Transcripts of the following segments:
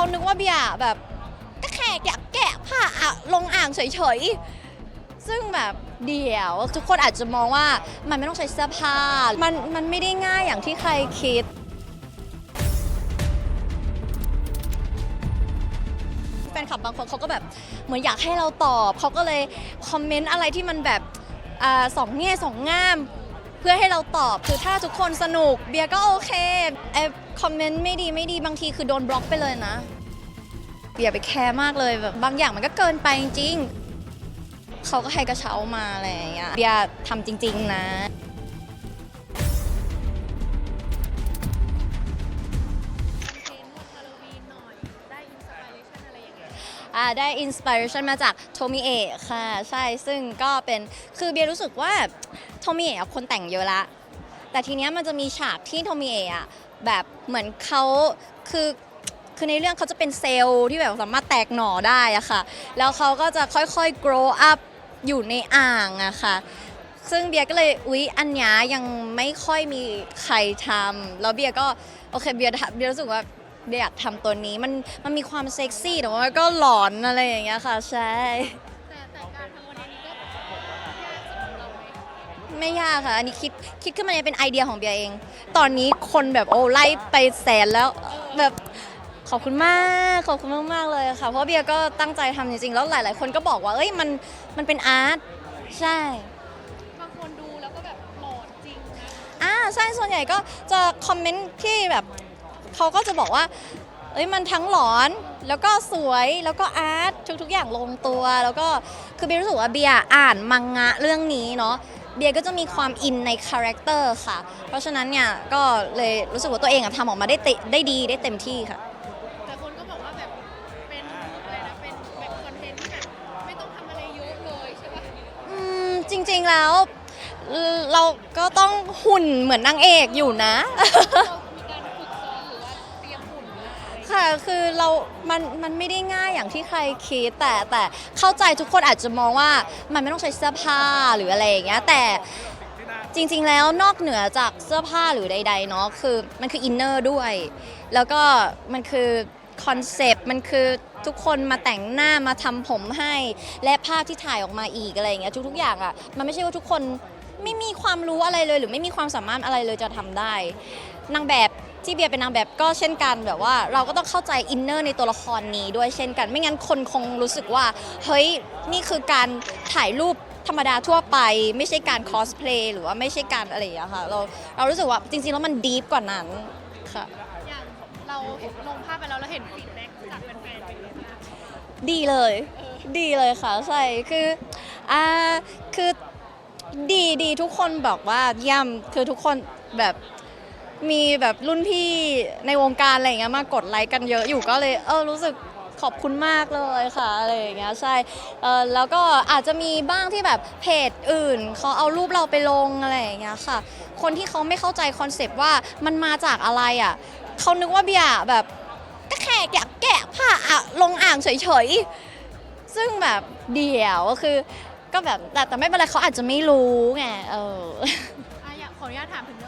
เขานึกว่าเบียร์แบบก็แค่อยากแกะผ้าอะลงอ่างเฉยๆ ซึ่งแบบเดี๋ยวทุกคนอาจจะมองว่ามันไม่ต้องใช้เสื้อผ้า มันมันไม่ได้ง่ายอย่างที่ใครคิด แฟนคลับบางคนเขาก็แบบเหมือนอยากให้เราตอบ เขาก็เลยคอมเมนต์อะไรที่มันแบบอาสองแง่สองงาม เพื่อให้เราตอบคือถ้าทุกคนสนุกเบียร์ก็โอเคไอ คอมเมนต์ไม่ดีไม่ดีบางทีคือโดนบล็อกไปเลยนะเบียร์ไปแคร์มากเลยแบบบางอย่างมันก็เกินไปจริงๆเขาก็ให้กระเช้ามาอะไรอย่างเงี้ยเบียร์ทำจริง ๆ นะอ่าได้อินสปิเรชันมาจากโทมิเอะค่ะ ใช่ซึ่งก็เป็นคือเบียรู้สึกว่าโทมิเอะคนแต่งเยอะละ แต่ทีเนี้ยมันจะมีฉากที่โทมิเอะอะ แบบเหมือนเขาคือคือในเรื่องเขาจะเป็นเซลล์ที่แบบสามารถแตกหน่อได้อะค่ะ แล้วเขาก็จะค่อยๆ grow up อยู่ในอ่างอะค่ะ ซึ่งเบียร์ก็เลยอุ๊ยอันนี้ยังไม่ค่อยมีใครทำแล้วเบียร์ก็โอเคเบียร์เบียร์รู้สึกว่าเบียร์อยากทำตัวนี้มันมันมีความเซ็กซี่แต่ว่ามันก็หลอนอะไรอย่างเงี้ยค่ะใช่ ไม่ยากค่ะ อันนี้คิดคิดขึ้นมาเนี่ยเป็นไอเดียของเบียเอง ตอนนี้คนแบบโอ้ไล่ไปแสนแล้วแบบขอบคุณมากขอบคุณมากๆเลยค่ะ เพราะเบียก็ตั้งใจทำจริงๆ แล้วหลาย ๆ คนก็บอกว่าเอ้ยมันมันเป็นอาร์ตใช่บางคนดูแล้วก็แบบหลอนจริงนะอ่าใช่ส่วนใหญ่ก็จะคอมเมนต์ที่แบบเขาก็จะบอกว่าเอ้ยมันทั้งหลอนแล้วก็สวยแล้วก็อาร์ตทุก ๆ อย่างลงตัว แล้วก็คือเบียรู้สึกว่าเบียอ่านมังงะเรื่องนี้เนาะ เบียร์ก็จะมีความอินในคาแรคเตอร์ค่ะ เพราะฉะนั้นเนี่ยก็เลยรู้สึกว่าตัวเองอะทำออกมาได้เตได้ดีได้เต็มที่ค่ะ แต่คนก็บอกว่าแบบเป็นอะไรนะเป็นแบบคอนเทนต์ที่แบบไม่ต้องทำอะไรเยอะเลยใช่ปะอืมจริงๆแล้วเอ่อเราก็ต้องหุ่นเหมือนนางเอกอยู่นะ เรา ค่ะ คือเรา มัน มันไม่ได้ง่ายอย่างที่ใครคิด แต่แต่เข้าใจทุกคนอาจจะมองว่ามันไม่ต้องใช้เสื้อผ้าหรืออะไรอย่างเงี้ย แต่จริง ๆ แล้วนอกเหนือจากเสื้อผ้าหรือใด ๆ เนาะ คือมันคืออินเนอร์ด้วย แล้วก็มันคือคอนเซปต์ มันคือทุกคนมาแต่งหน้ามาทำผมให้ และภาพที่ถ่ายออกมาอีกอะไรอย่างเงี้ยทุกๆอย่างอะ่ะ มันไม่ใช่ว่าทุกคนไม่มีความรู้อะไรเลย หรือไม่มีความสามารถอะไรเลยจะทำได้ นางแบบ ที่เบียร์เป็นนางแบบก็เช่นกันแบบว่า เราก็ต้องเข้าใจอินเนอร์ในตัวละครนี้ด้วยเช่นกัน ไม่งั้นคนคงรู้สึกว่า เฮ้ย นี่คือการถ่ายรูปธรรมดาทั่วไปไม่ใช่การคอสเพลย์หรือว่าไม่ใช่การอะไรอย่างเงี้ยค่ะเราเรารู้สึกว่าจริงๆแล้วมันดีฟกว่านั้นค่ะ อย่างเราลงภาพไปแล้วเราเห็นฟีดแบ็กจากแฟนๆเป็นยังไงบ้างดีเลย ดีเลยค่ะใช่คืออ่าคือดีดีทุกคนบอกว่าเยี่ยมคือทุกคนแบบ มีแบบรุ่นพี่ในวงการอะไรอย่างเงี้ยมากดไลค์กันเยอะอยู่ก็เลยเออรู้สึกขอบคุณมากเลยค่ะอะไรอย่างเงี้ยใช่เออแล้วก็อาจจะมีบ้างที่แบบเพจอื่นเขาเอารูปเราไปลงอะไรอย่างเงี้ยค่ะ คนที่เขาไม่เข้าใจคอนเซปต์ว่ามันมาจากอะไรอะเขานึกว่าเบียร์แบบก็แค่อยากแกะผ้าอะลงอ่างเฉยๆ ซึ่งแบบเดี๋ยวคือ ก็แบบแต่แต่ไม่เป็นไรเขาอาจจะไม่รู้ไงเออ อะอยากขออนุญาตถามถึงเรื่อง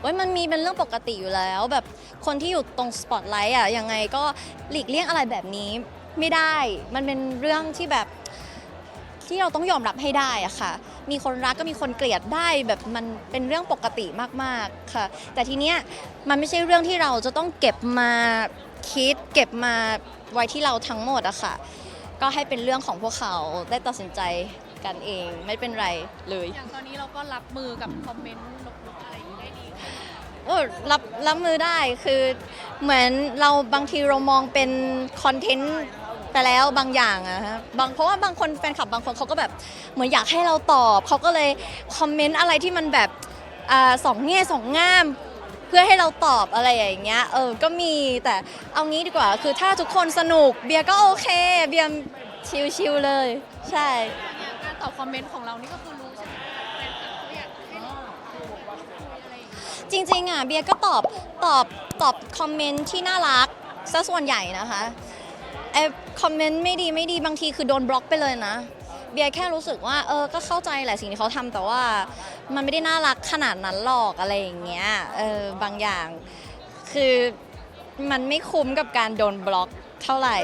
โอ้ยมันมีเป็นเรื่องปกติอยู่แล้ว แบบคนที่อยู่ตรงสปอตไลท์อะยังไงก็หลีกเลี่ยงอะไรแบบนี้ไม่ได้ มันเป็นเรื่องที่แบบที่เราต้องยอมรับให้ได้อะค่ะ มีคนรักก็มีคนเกลียดได้แบบมันเป็นเรื่องปกติมากๆค่ะ แต่ทีเนี้ยมันไม่ใช่เรื่องที่เราจะต้องเก็บมาคิด เก็บมาไว้ที่เราทั้งหมดอะค่ะ ก็ให้เป็นเรื่องของพวกเขาได้ตัดสินใจกันเองไม่เป็นไรเลย อย่างตอนนี้เราก็รับมือกับคอมเมนต์ โอ้รับรับมือได้คือเหมือนเราบางทีเรามองเป็นคอนเทนต์ไปแล้วบางอย่างอะฮะบางเพราะว่าบางคนแฟนคลับบางคนเขาก็แบบเหมือนอยากให้เราตอบเขาก็เลยคอมเมนต์อะไรที่มันแบบอ่าสองแง่สองง่าม เพื่อให้เราตอบอะไรอย่างเงี้ยเออก็มีแต่เอางี้ดีกว่าคือถ้าทุกคนสนุกเบียร์ก็โอเค เบียร์ชิลๆเลย ใช่ อย่างการตอบคอมเมนต์ของเรานี่ก็คือ จริงๆอะเบียร์ก็ตอบตอบตอบคอมเมนต์ที่น่ารักซะส่วนใหญ่นะคะไอคอมเมนต์ไม่ดีไม่ดีบางทีคือโดนบล็อกไปเลยนะ เบียร์แค่รู้สึกว่าเออก็เข้าใจแหละสิ่งที่เขาทำแต่ว่ามันไม่ได้น่ารักขนาดนั้นหรอกอะไรอย่างเงี้ยเออบางอย่างคือมันไม่คุ้มกับการโดนบล็อกเท่าไหร่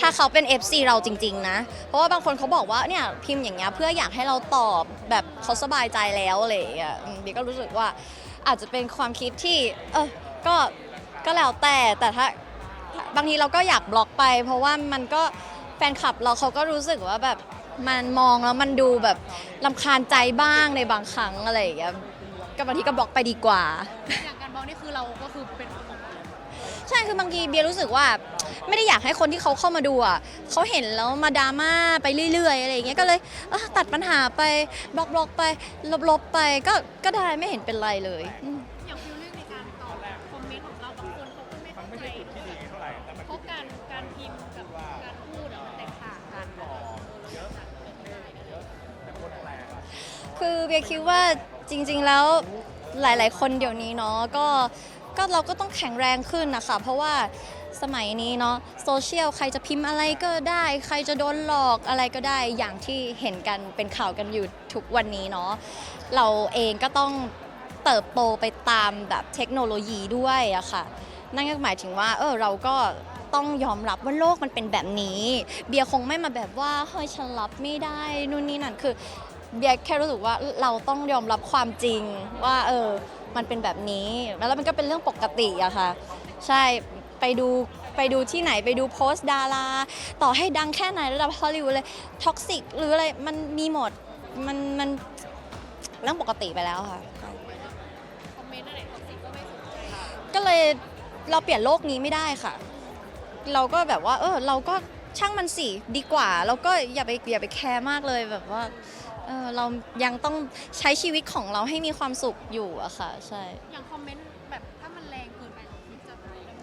ถ้าเขาเป็น FC เราจริง ๆ นะ เพราะว่าบางคนเขาบอกว่าเนี่ยพิมพ์อย่างเงี้ยเพื่ออยากให้เราตอบแบบเขาสบายใจแล้วอะไรอย่างเงี้ยอืมเบียก็รู้สึกว่า อาจจะเป็นความคิดที่ เออก็ก็แล้วแต่แต่ถ้าบางทีเราก็อยากบล็อกไป เพราะว่ามันก็แฟนคลับเราเขาก็รู้สึกว่าแบบมันมองแล้วมันดูแบบลำคาญใจบ้างในบางครั้งอะไรอย่างเงี้ยก็บางทีก็บล็อกไปดีกว่า อย่างการบล็อกนี่คือเราก็คือเป็น ใช่คือบางทีเบียร์รู้สึกว่า ไม่ได้อยากให้คนที่เขาเข้ามาดูอะเขาเห็นแล้วมาดราม่าไปเรื่อยๆอะไรอย่างเงี้ยก็เลยเอ้อตัดปัญหาไปบล็อกบล็อกไปลบๆไปก็ก็ได้ไม่เห็นเป็นไรเลยอืมอย่างฟิลลิ่งในการตอบคอมเมนต์ของเราบางคนเขาก็ไม่เข้าใจเพราะการการพิมพ์กับการพูดอะมันแตกต่างกันคือเบียร์คิดว่าจริง ๆ แล้วหลาย ๆ คนเดี๋ยวนี้เนาะก็ ก็เราก็ต้องแข็งแรงขึ้นนะคะเพราะว่าสมัยนี้เนาะโซเชียลใครจะพิมพ์อะไรก็ได้ ใครจะโดนหลอกอะไรก็ได้อย่างที่เห็นกันเป็นข่าวกันอยู่ทุกวันนี้เนาะเราเองก็ต้องเติบโตไปตามแบบเทคโนโลยีด้วยอะค่ะ นั่นก็หมายถึงว่าเออเราก็ต้องยอมรับว่าโลกมันเป็นแบบนี้ เบียร์คงไม่มาแบบว่าเฮ้ยฉันรับไม่ได้นู่นนี่นั่นคือเบียร์แค่รู้สึกว่าเราต้องยอมรับความจริงว่าเออ มันเป็นแบบนี้ แล้วมันก็เป็นเรื่องปกติอะค่ะ ใช่ไปดูไปดูที่ไหนไปดูโพสต์ดารา ต่อให้ดังแค่ไหนระดับฮอลลีวูดเลยท็อกซิกหรืออะไรมันมีหมดมันมันเรื่องปกติไปแล้วค่ะคอมเมนต์อะไรท็อกซิกก็ไม่สนใจก็เลยเราเปลี่ยนโลกนี้ไม่ได้ค่ะ เราก็แบบว่า เออ เราก็ช่างมันสิดีกว่า แล้วก็อย่าไปอย่าไปแคร์มากเลยแบบว่า เออเรายังต้องใช้ชีวิตของเราให้มีความสุขอยู่อะค่ะ ใช่ อย่างคอมเมนต์แบบถ้ามันแรงเกินไปเราคิดจะดำเนิน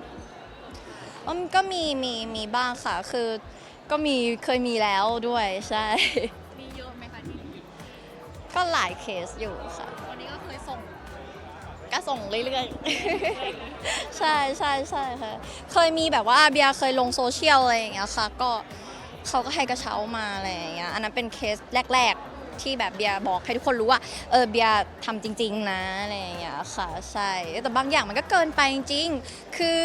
อืมก็มีมีมีบ้างค่ะ คือก็มีเคยมีแล้วด้วยใช่ มีเยอะไหมคะที่ก็หลายเคสอยู่ค่ะ วันนี้ก็เคยส่งก็ส่งเรื่อยๆ ใช่ใช่ใช่ค่ะ เคยมีแบบว่าเบียร์เคยลงโซเชียลอะไรอย่างเงี้ยค่ะ ก็เขาก็ให้กระเช้ามาอะไรอย่างเงี้ย อันนั้นเป็นเคสแรก ๆ ที่แบบเบียร์บอกให้ทุกคนรู้ว่าเออเบียร์ทำจริง ๆ นะอะไรอย่างเงี้ยค่ะใช่แต่บางอย่างมันก็เกินไปจริงๆคือ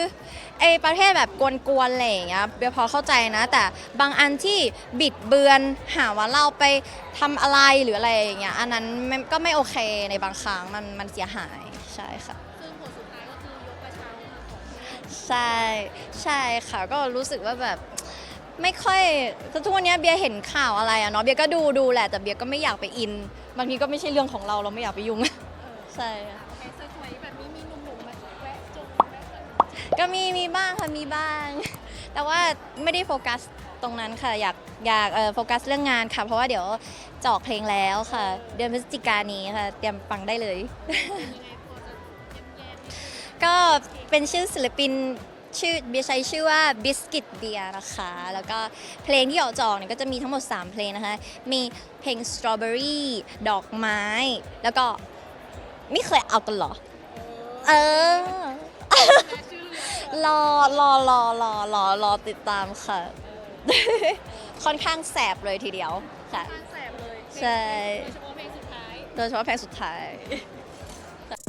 ไอประเภทแบบกวนๆอะไรอย่างเงี้ยเบียร์พอเข้าใจนะ แต่บางอันที่บิดเบือนหาว่าเราไปทำอะไรหรืออะไรอย่างเงี้ยอันนั้นมันก็ไม่โอเคในบางครั้งมันมันเสียหายใช่ค่ะซึ่งผลสุดท้ายก็คือยกกระเช้าของใช่ใช่ค่ะก็รู้สึกว่าแบบ ไม่ค่อยคือทุกวันนี้เบียร์เห็นข่าวอะไรอะเนาะเบียร์ก็ดูดูแหละแต่เบียร์ก็ไม่อยากไปอิน บางทีก็ไม่ใช่เรื่องของเราเราไม่อยากไปยุ่งใช่ค่ะโอเคสวยๆแบบนี้มีหนุ่มๆมาแวะจงแวะกันก็มีมีบ้างค่ะมีบ้าง แต่ว่าไม่ได้โฟกัสตรงนั้นค่ะ อยากอยากเอ่อโฟกัสเรื่องงานค่ะ เพราะว่าเดี๋ยวจะออกเพลงแล้วค่ะ เดือนพฤศจิกายนนี้ค่ะ เตรียมฟังได้เลยเป็นยังไงพอจะแยมๆ ก็เป็นชื่อศิลปิน ชื่อเบียร์ใช้ชื่อว่า Biscuit Beer นะคะ แล้วก็เพลงที่ออกจะออกเนี่ยก็จะมีทั้งหมด 3 เพลงนะคะ มีเพลง Strawberry ดอกไม้ แล้วก็ไม่เคยเอากันเหรอ เออชื่อรอรอรอรอรอรอติดตามค่ะ ค่อนข้างแสบเลยทีเดียวค่ะ ข้างแสบเลยใช่ โดยเฉพาะเพลงสุดท้าย โดยเฉพาะเพลงสุดท้าย